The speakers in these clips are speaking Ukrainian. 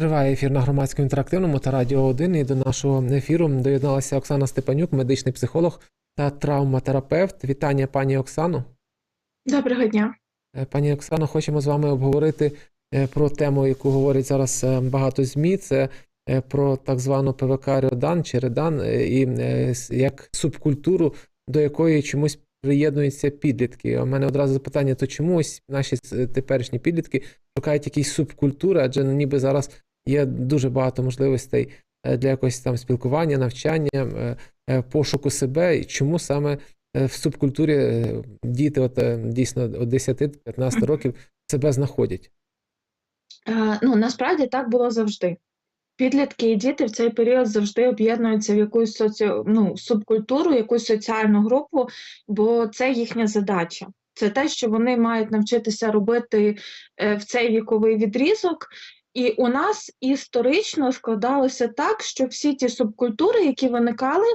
Триває ефір на громадському інтерактивному та радіо 1. І до нашого ефіру доєдналася Оксана Степанюк, медичний психолог та травматерапевт. Вітання, пані Оксано. Доброго дня. Е, Пані Оксано, хочемо з вами обговорити е, про тему, яку говорить зараз е, багато ЗМІ. Це про так звану ПВК Рьодан чи Редан, і як субкультуру, до якої чомусь приєднуються підлітки. У мене одразу запитання: то чому ось наші теперішні підлітки шукають якісь субкультури, адже ну, ніби зараз є дуже багато можливостей е, для якогось там спілкування, навчання, е, е, пошуку себе. І чому саме в субкультурі діти, от дійсно від 10-15 років, себе знаходять? Ну насправді так було завжди. Підлітки і діти в цей період завжди об'єднуються в якусь соці... ну, субкультуру, якусь соціальну групу, бо це їхня задача. Це те, що вони мають навчитися робити в цей віковий відрізок. І у нас історично складалося так, що всі ті субкультури, які виникали,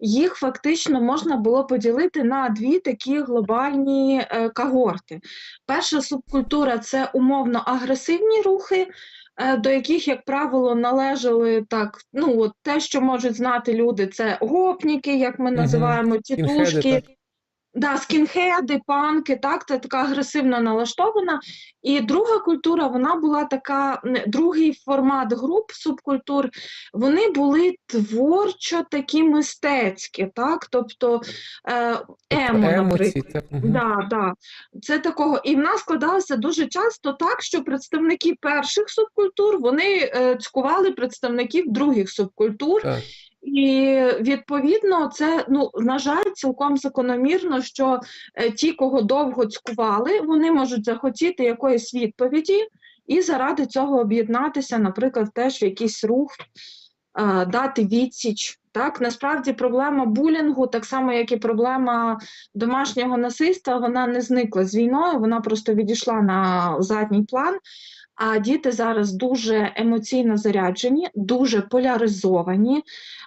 їх фактично можна було поділити на дві такі глобальні е, когорти. Перша субкультура це умовно агресивні рухи, е, до яких, як правило, належали так, ну от те, що можуть знати люди, це гопніки, як ми називаємо, тітушки. Да, скінхеди, панки, так, це така агресивно налаштована. І друга культура, вона була така, другий формат груп субкультур, вони були творчо такі мистецькі, так, тобто е, емо, наприклад. Так. Да, да. Це такого. І в нас складалося дуже часто так, що представники перших субкультур вони е, цькували представників других субкультур. Так. І відповідно, це ну на жаль, цілком закономірно, що е, ті, кого довго цькували, вони можуть захотіти якоїсь відповіді і заради цього об'єднатися, наприклад, теж в якийсь рух, е, дати відсіч. Так, насправді проблема булінгу, так само як і проблема домашнього насильства, вона не зникла з війною, вона просто відійшла на задній план. А діти зараз дуже емоційно заряджені, дуже поляризовані,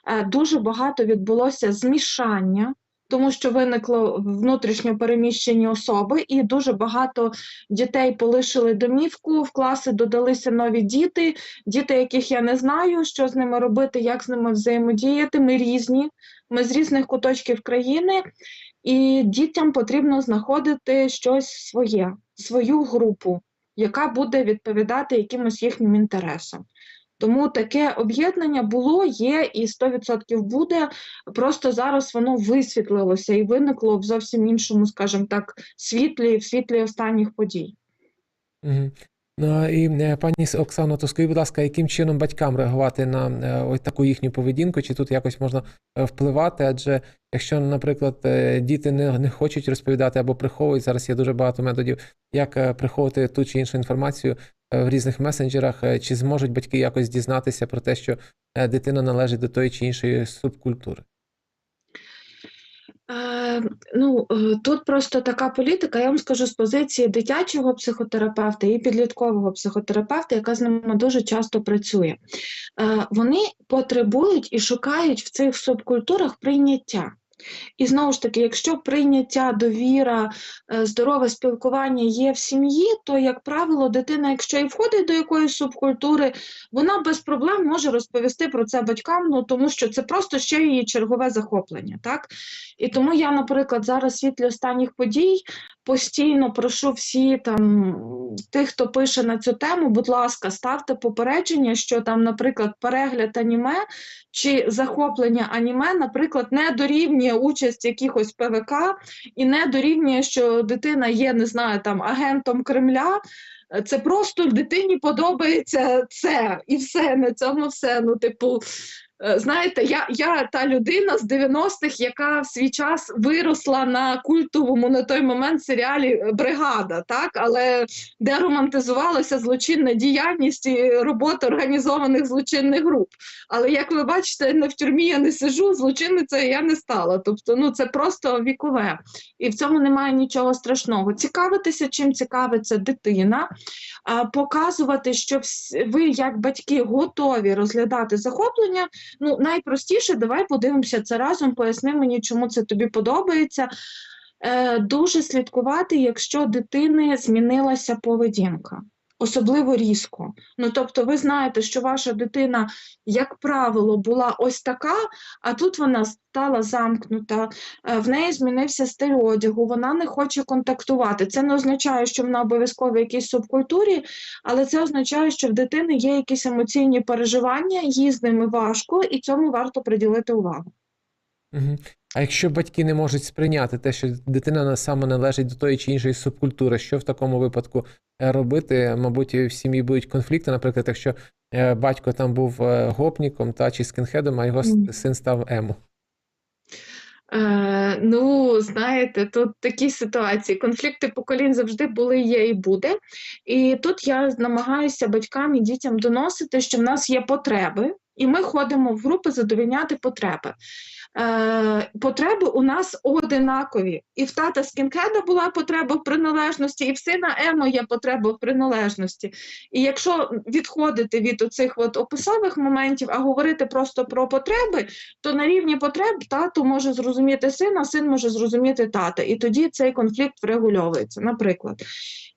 е, дуже багато відбулося змішання, тому що виникло внутрішньо переміщені особи, і дуже багато дітей полишили домівку, в класи додалися нові діти, діти, яких я не знаю, що з ними робити, як з ними взаємодіяти. Ми різні, ми з різних куточків країни, і дітям потрібно знаходити щось своє, свою групу яка буде відповідати якимось їхнім інтересам. Тому таке об'єднання було, є і 100% буде. Просто зараз воно висвітлилося і виникло в зовсім іншому, скажімо так, світлі, в світлі останніх подій. Ну, і е, пані Оксано, то скажіть, будь ласка, яким чином батькам реагувати на е, ось таку їхню поведінку? Чи тут якось можна е, впливати? Адже якщо, наприклад, діти не, не хочуть розповідати або приховують, зараз є дуже багато методів, як приховувати ту чи іншу інформацію в різних месенджерах, чи зможуть батьки якось дізнатися про те, що дитина належить до тої чи іншої субкультури? Е, ну, е, тут просто така політика, я вам скажу з позиції дитячого психотерапевта і підліткового психотерапевта, яка з ними дуже часто працює. Е, вони потребують і шукають в цих субкультурах прийняття. І знову ж таки, якщо прийняття, довіра, е, здорове спілкування є в сім'ї, то, як правило, дитина, якщо і входить до якоїсь субкультури, вона без проблем може розповісти про це батькам, ну тому що це просто ще її чергове захоплення. Так? І тому я, наприклад, зараз в світлі останніх подій постійно прошу всі там тих, хто пише на цю тему, будь ласка, ставте попередження, що там, наприклад, перегляд аніме чи захоплення аніме, наприклад, не дорівнює участь якихось ПВК і не дорівнює, що дитина є, не знаю, там агентом Кремля. Це просто дитині подобається це і все на цьому все. Ну, типу, знаєте, я, я та людина з 90-х, яка в свій час виросла на культовому на той момент серіалі е, Бригада, так, але де романтизувалася злочинна діяльність і робота організованих злочинних груп. Але як ви бачите, не в тюрмі я не сижу, злочинницею я не стала. Тобто, ну це просто вікове, і в цьому немає нічого страшного. Цікавитися, чим цікавиться дитина, показувати, що ви, як батьки, готові розглядати захоплення. Ну, найпростіше, давай подивимося це разом, поясни мені, чому це тобі подобається. Е, дуже слідкувати, якщо дитини змінилася поведінка. Особливо різко. Ну, тобто, ви знаєте, що ваша дитина, як правило, була ось така, а тут вона стала замкнута, е, в неї змінився стиль одягу, вона не хоче контактувати. Це не означає, що вона обов'язково в якійсь субкультурі, але це означає, що в дитини є якісь емоційні переживання, їй з ними важко, і цьому варто приділити увагу. А якщо батьки не можуть сприйняти те, що дитина на- саме належить до тої чи іншої субкультури, що в такому випадку е, робити? Мабуть, в сім'ї будуть конфлікти, наприклад, якщо е, батько там був е, гопніком та чи скінхедом, а його син став емо. Е, ну, знаєте, тут такі ситуації. Конфлікти поколінь завжди були, є і буде. І тут я намагаюся батькам і дітям доносити, що в нас є потреби, і ми ходимо в групи задовільняти потреби. Е, потреби у нас одинакові. І в тата скінхеда була потреба в приналежності, і в сина Емо є потреба в приналежності. І якщо відходити від оцих от описових моментів, а говорити просто про потреби, то на рівні потреб тато може зрозуміти сина, син може зрозуміти тата. І тоді цей конфлікт врегульовується, наприклад.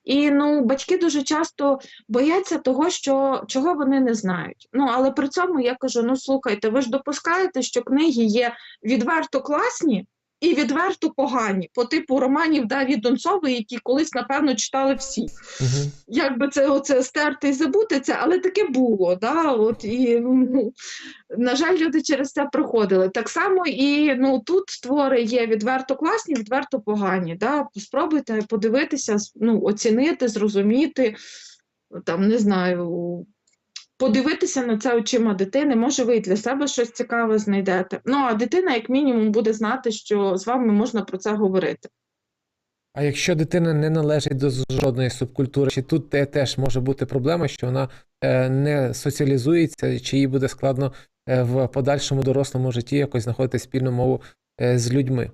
І ну, батьки дуже часто бояться того, що, чого вони не знають. Ну, але при цьому я кажу: ну слухайте, ви ж допускаєте, що книги є відверто класні і відверто погані, по типу романів Даві Донцової, які колись, напевно, читали всі Мгм. як би це оце стерти і забути це, але таке було. Да? От, і, ну, на жаль, люди через це проходили. Так само і ну, тут твори є відверто класні, відверто погані. Да? Спробуйте подивитися, ну, оцінити, зрозуміти, там, не знаю. Подивитися на це очима дитини, може, ви для себе щось цікаве знайдете. Ну, а дитина, як мінімум, буде знати, що з вами можна про це говорити. А якщо дитина не належить до жодної субкультури, чи тут те теж може бути проблема, що вона е, не соціалізується, чи їй буде складно е, в подальшому дорослому житті якось знаходити спільну мову е, з людьми?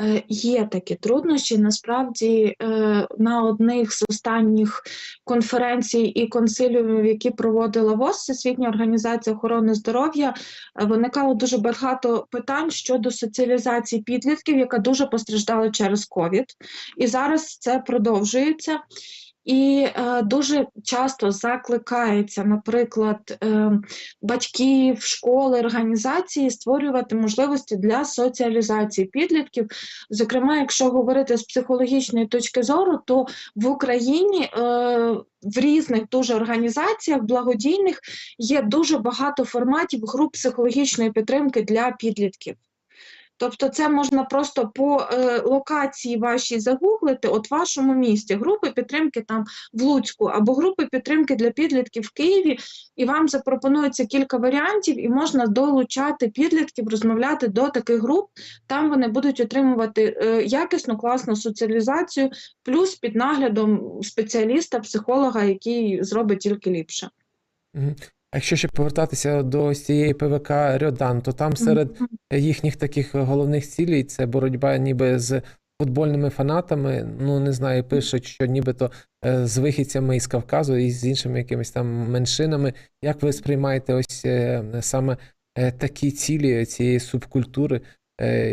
Е, Є такі труднощі. Насправді, е, на одних з останніх конференцій і консиліумів, які проводила ВОЗ, Всесвітня організація охорони здоров'я, е, виникало дуже багато питань щодо соціалізації підлітків, яка дуже постраждала через ковід. І зараз це продовжується. І е, дуже часто закликається, наприклад, е, батьків, школи, організації створювати можливості для соціалізації підлітків. Зокрема, якщо говорити з психологічної точки зору, то в Україні е, в різних дуже організаціях благодійних є дуже багато форматів груп психологічної підтримки для підлітків. Тобто це можна просто по е, локації вашій загуглити, от в вашому місті, групи підтримки там в Луцьку або групи підтримки для підлітків в Києві, і вам запропонується кілька варіантів, і можна долучати підлітків, розмовляти до таких груп. Там вони будуть отримувати е, якісну, класну соціалізацію, плюс під наглядом спеціаліста, психолога, який зробить тільки ліпше. А якщо ще повертатися до ось цієї ПВК Рьодан, то там серед їхніх таких головних цілей це боротьба ніби з футбольними фанатами. Ну не знаю, пишуть, що нібито е, з вихідцями із Кавказу і з іншими якимись там меншинами. Як ви сприймаєте ось е, саме е, такі цілі цієї субкультури?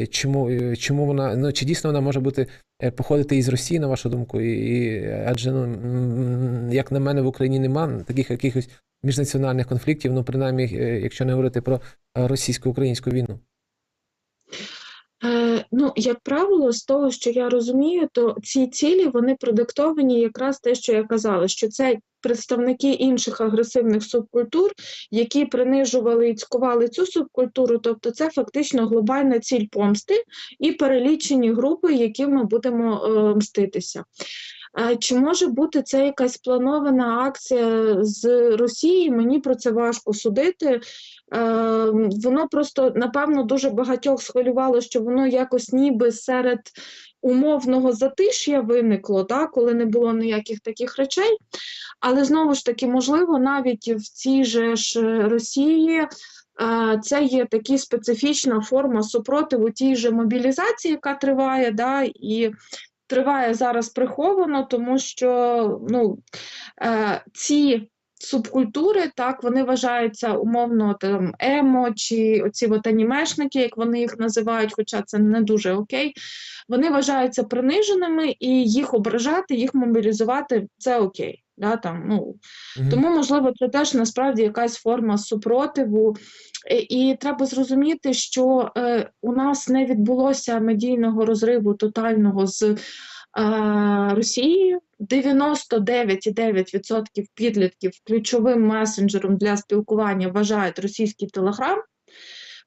Чому, чому вона ну чи дійсно вона може бути походити із Росії, на вашу думку? І, і адже ну як на мене в Україні нема таких якихось міжнаціональних конфліктів, ну принаймні, е, якщо не говорити про е, російсько-українську війну. Е, ну, як правило, з того, що я розумію, то ці цілі вони продиктовані якраз те, що я казала, що це представники інших агресивних субкультур, які принижували і цькували цю субкультуру, тобто це фактично глобальна ціль помсти і перелічені групи, яким ми будемо е, мститися. Чи може бути це якась планована акція з Росії? Мені про це важко судити. Е, Воно просто, напевно, дуже багатьох схвилювало, що воно якось ніби серед умовного затиш'я виникло, да, коли не було ніяких таких речей. Але знову ж таки, можливо, навіть в цій же ж Росії. е, Це є така специфічна форма супротиву тій же мобілізації, яка триває, да, і триває зараз приховано, тому що ну, е, ці субкультури, так, вони вважаються умовно там емо чи оці от анімешники, як вони їх називають, хоча це не дуже окей. Вони вважаються приниженими і їх ображати, їх мобілізувати це окей. Да, там, ну, Мгм. тому, можливо, це теж насправді якась форма супротиву. І, і треба зрозуміти, що е, у нас не відбулося медійного розриву тотального з е, Росією. 99,9% підлітків ключовим месенджером для спілкування вважають російський телеграм.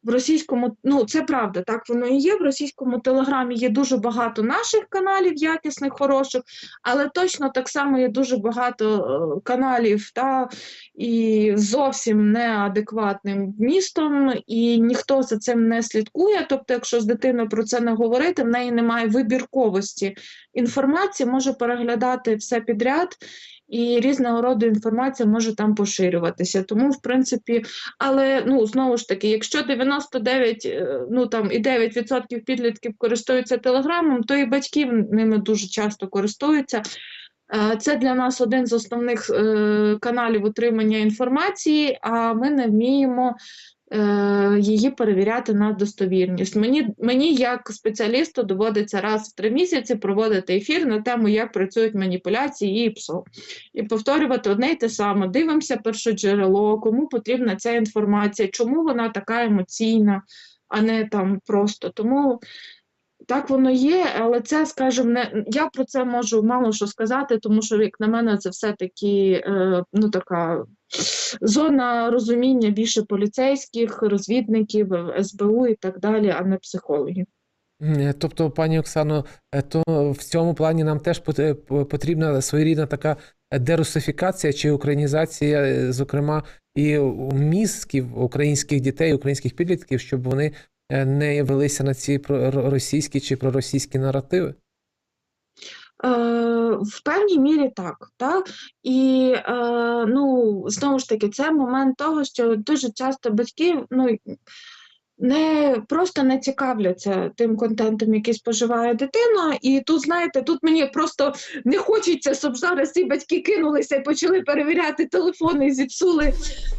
В російському, ну це правда, так воно і є. В російському телеграмі є дуже багато наших каналів, якісних, хороших, але точно так само є дуже багато е, каналів та і зовсім неадекватним вмістом, і ніхто за цим не слідкує. Тобто, якщо з дитиною про це не говорити, в неї немає вибірковості інформації, може переглядати все підряд. І різного роду інформація може там поширюватися. Тому, в принципі, але ну знову ж таки, якщо 99, е, ну там і 9% підлітків користуються телеграмом, то і батьки ними дуже часто користуються. Е, Це для нас один з основних е, каналів отримання інформації, а ми не вміємо е, її перевіряти на достовірність. Мені, мені як спеціалісту доводиться раз в три місяці проводити ефір на тему, як працюють маніпуляції і ПСО. І повторювати одне й те саме. Дивимося перше джерело, кому потрібна ця інформація, чому вона така емоційна, а не там просто. Тому так воно є, але це, скажімо, не я про це можу мало що сказати, тому що, як на мене, це все-таки е, ну, така зона розуміння більше поліцейських, розвідників, СБУ і так далі, а не психологів. Тобто, пані Оксано, е, то в цьому плані нам теж е, потрібна своєрідна така дерусифікація чи українізація, е, зокрема, і мізків українських дітей, українських підлітків, щоб вони е, не велися на ці проросійські чи проросійські наративи. Е, в певній мірі так, так? І е, ну, знову ж таки, це момент того, що дуже часто батьки ну, не просто не цікавляться тим контентом, який споживає дитина. І тут, знаєте, тут мені просто не хочеться, щоб зараз ці батьки кинулися і почали перевіряти телефони і зіпсули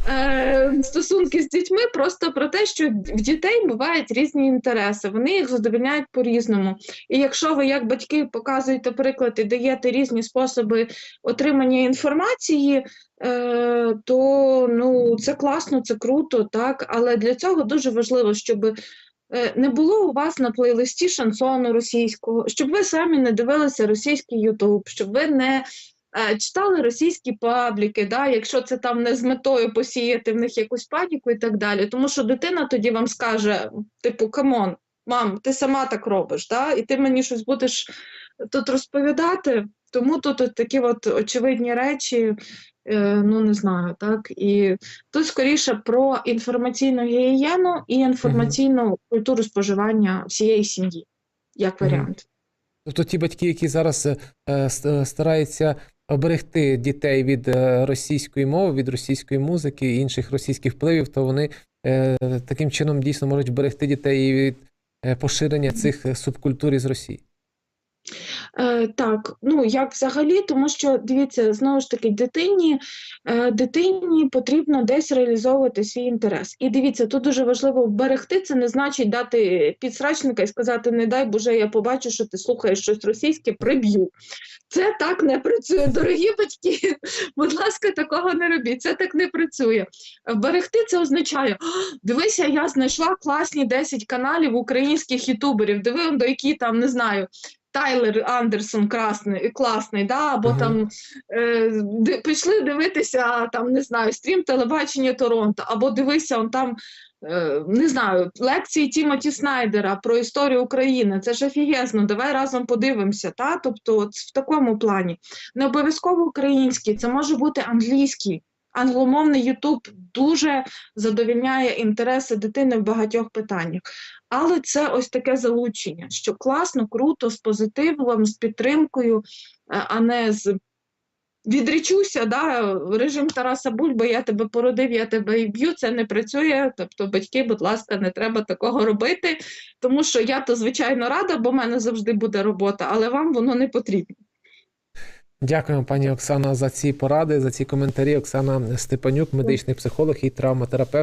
е, стосунки з дітьми, просто про те, що в дітей бувають різні інтереси, вони їх задовольняють по-різному. І якщо ви, як батьки, показуєте приклад і даєте різні способи отримання інформації, е, то ну, це класно, це круто, так, але для цього дуже важливо, щоб е, не було у вас на плейлисті шансону російського, щоб ви самі не дивилися російський Ютуб, щоб ви не е, читали російські пабліки, да, якщо це там не з метою посіяти в них якусь паніку і так далі. Тому що дитина тоді вам скаже, типу, камон, мам, ти сама так робиш, да, і ти мені щось будеш тут розповідати. Тому тут от такі от очевидні речі, е, ну не знаю, так. І тут скоріше про інформаційну гігієну і інформаційну культуру споживання всієї сім'ї, як варіант. Тобто ті батьки, які зараз е, стараються оберегти дітей від е, російської мови, від російської музики і інших російських впливів, то вони е, таким чином дійсно можуть вберегти дітей від е, поширення цих е, субкультур із Росії. Е, так, ну як взагалі, тому що дивіться, знову ж таки, дитині, е, дитині потрібно десь реалізовувати свій інтерес. І дивіться, тут дуже важливо вберегти, це не значить дати підсрачника і сказати, не дай Боже, я побачу, що ти слухаєш щось російське, приб'ю. Це так не працює. Дорогі батьки, будь ласка, такого не робіть. Це так не працює. Вберегти це означає: дивися, я знайшла класні 10 каналів українських ютуберів. Диви, до які там не знаю. Тайлер Андерсон красний, класний, да? або Ага. там е, пішли дивитися там, не знаю, стрім телебачення Торонто, або дивися, он там е, не знаю, лекції Тімоті Снайдера про історію України. Це ж офігезно, давай разом подивимося. Та? Тобто, от в такому плані. Не обов'язково український, це може бути англійський. Англомовний Ютуб дуже задовільняє інтереси дитини в багатьох питаннях. Але це ось таке залучення, що класно, круто, з позитивом, з підтримкою, е, а не з відрічуся, да, режим Тараса Бульби, я тебе породив, я тебе і б'ю, це не працює. Тобто, батьки, будь ласка, не треба такого робити, тому що я то, звичайно, рада, бо в мене завжди буде робота, але вам воно не потрібно. Дякуємо, пані Оксана, за ці поради, за ці коментарі. Оксана Степанюк, медичний психолог і травматерапевт.